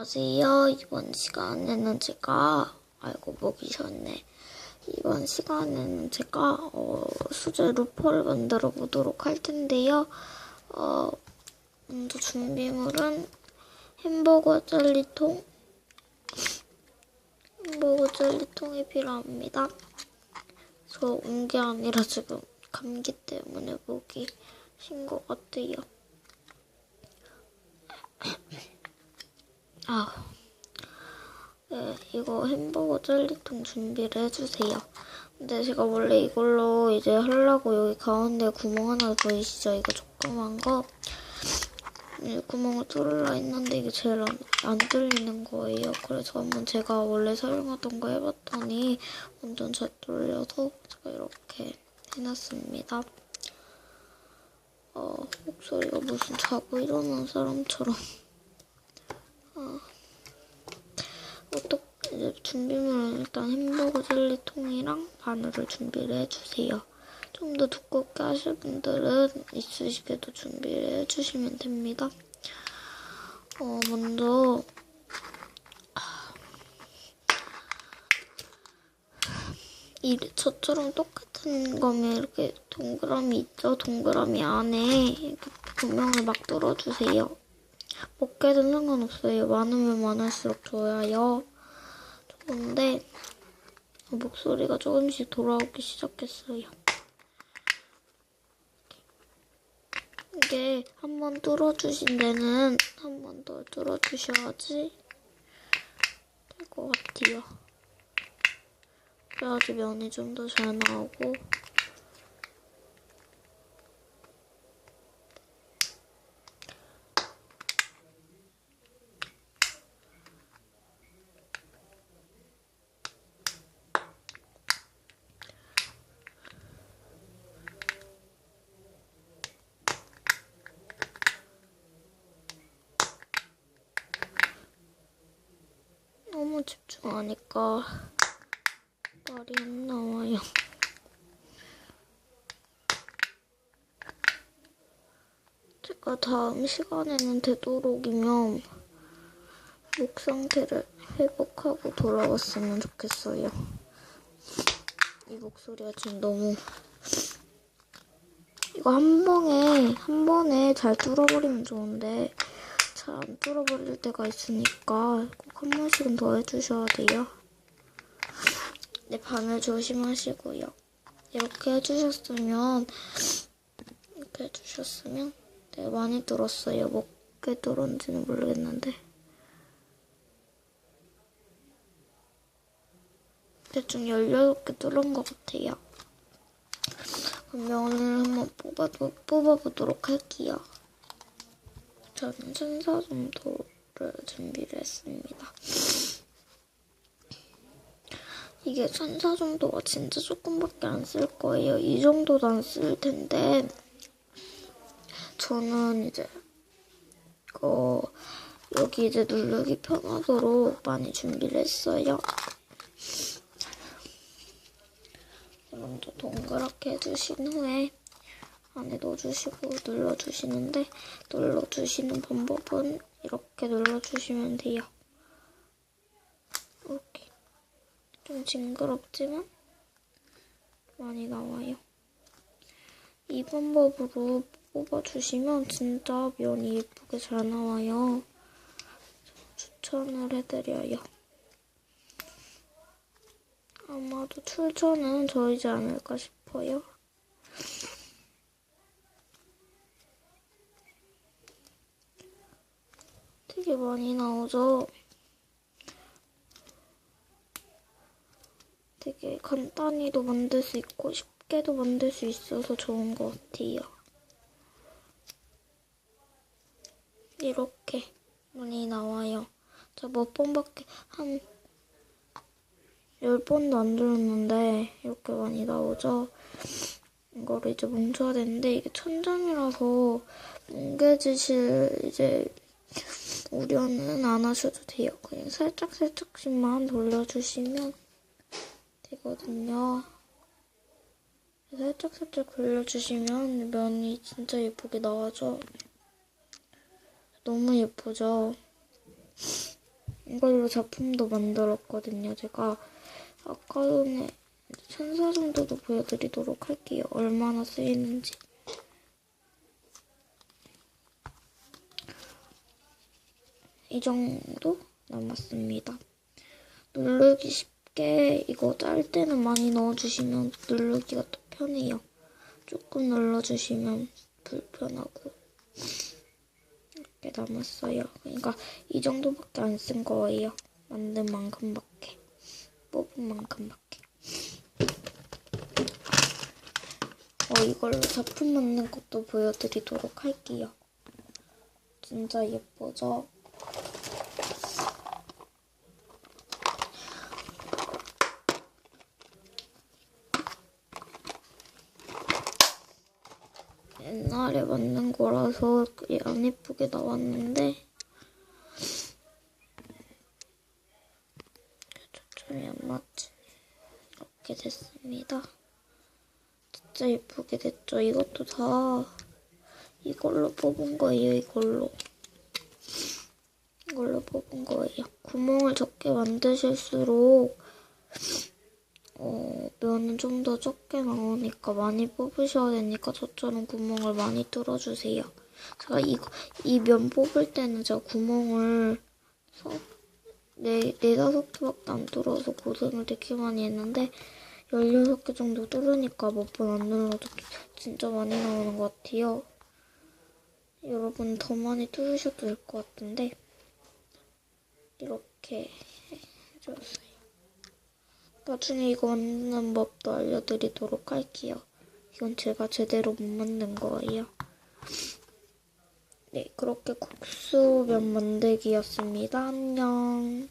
안녕하세요. 이번 시간에는 제가 알고 보기 전에 이번 시간에는 제가 어, 수제 루퍼를 만들어 보도록 할 텐데요. 어, 먼저 준비물은 햄버거 젤리통, 햄버거 젤리통이 필요합니다. 저 온 게 아니라 지금 감기 때문에 목이 쉰 것 같아요. 아, 네, 이거 햄버거 젤리통 준비를 해주세요. 근데 제가 원래 이걸로 이제 하려고 여기 가운데 구멍 하나 보이시죠? 이거 조그만 거. 이 구멍을 뚫으려 했는데 이게 제일 안, 안 뚫리는 거예요. 그래서 한번 제가 원래 사용하던 거 해봤더니 완전 잘 뚫려서 제가 이렇게 해놨습니다. 어, 목소리가 무슨 자고 일어난 사람처럼. 어떻게 이제 준비물은 일단 햄버거 젤리 통이랑 바늘을 준비를 해주세요. 좀 더 두껍게 하실 분들은 이쑤시개도 준비를 해주시면 됩니다. 어, 먼저 이 저처럼 똑같은 거면 이렇게 동그라미 있죠? 동그라미 안에 이렇게 구멍을 막 뚫어주세요. 먹게든 상관없어요. 많으면 많을수록 좋아요. 좋은데 목소리가 조금씩 돌아오기 시작했어요. 이게 한 번 뚫어주신 데는 한 번 더 뚫어주셔야지 될 것 같아요. 그래야지 면이 좀 더 잘 나오고 너무 집중하니까 말이 안 나와요. 제가 다음 시간에는 되도록이면 목 상태를 회복하고 돌아왔으면 좋겠어요. 이 목소리가 지금 너무 이거 한 번에 한 번에 잘 뚫어버리면 좋은데 잘 안 뚫어버릴 때가 있으니까 꼭 한 번씩은 더 해주셔야 돼요. 네, 바늘 조심하시고요. 이렇게 해주셨으면 이렇게 해주셨으면 네, 많이 뚫었어요. 몇개 뚫었는지는 모르겠는데 대충 18개 뚫은 것 같아요. 그럼 면을 한번 뽑아, 뽑아보도록 할게요. 저는 천사 정도를 준비를 했습니다. 이게 천사 정도가 진짜 조금밖에 안 쓸 거예요. 이 정도도 안 쓸 텐데 저는 이제 어 여기 이제 누르기 편하도록 많이 준비를 했어요. 먼저 동그랗게 해주신 후에 안에 넣어주시고 눌러주시는데 눌러주시는 방법은 이렇게 눌러주시면 돼요. 이렇게 좀 징그럽지만 많이 나와요. 이 방법으로 뽑아주시면 진짜 면이 예쁘게 잘 나와요. 추천을 해드려요. 아마도 출처는 저이지 않을까 싶어요. 되게 많이 나오죠? 되게 간단히도 만들 수 있고 쉽게도 만들 수 있어서 좋은 것 같아요. 이렇게 많이 나와요. 저 몇 번밖에 한 10번도 안 들었는데 이렇게 많이 나오죠? 이거를 이제 뭉쳐야 되는데 이게 천장이라서 뭉개지실 이제 우려는 안 하셔도 돼요. 그냥 살짝살짝씩만 돌려주시면 되거든요. 살짝살짝 돌려주시면 면이 진짜 예쁘게 나와죠. 너무 예쁘죠? 이걸로 작품도 만들었거든요. 제가 아까 전에 천사 정도도 보여드리도록 할게요. 얼마나 쓰이는지. 이 정도 남았습니다. 누르기 쉽게 이거 짤 때는 많이 넣어주시면 누르기가 더 편해요. 조금 눌러주시면 불편하고 이렇게 남았어요. 그러니까 이 정도밖에 안 쓴 거예요. 만든 만큼밖에 뽑은 만큼밖에. 어, 이걸로 작품 만든 것도 보여드리도록 할게요. 진짜 예쁘죠? 옛날에 만든 거라서 안 예쁘게 나왔는데. 초점이 안 맞지. 이렇게 됐습니다. 진짜 예쁘게 됐죠. 이것도 다 이걸로 뽑은 거예요 이걸로. 이걸로 뽑은 거예요. 구멍을 적게 만드실수록 어, 면은 좀 더 적게 나오니까 많이 뽑으셔야 되니까 저처럼 구멍을 많이 뚫어주세요. 제가 이거, 이 면 뽑을 때는 제가 구멍을 서, 네, 네 다섯 개밖에 안 뚫어서 고생을 되게 많이 했는데 16개 정도 뚫으니까 몇 번 안 눌러도 진짜 많이 나오는 것 같아요. 여러분 더 많이 뚫으셔도 될 것 같은데 이렇게 해줬어요. 나중에 이거 만드는 법도 알려드리도록 할게요. 이건 제가 제대로 못 만든 거예요. 네, 그렇게 국수면 만들기였습니다. 안녕.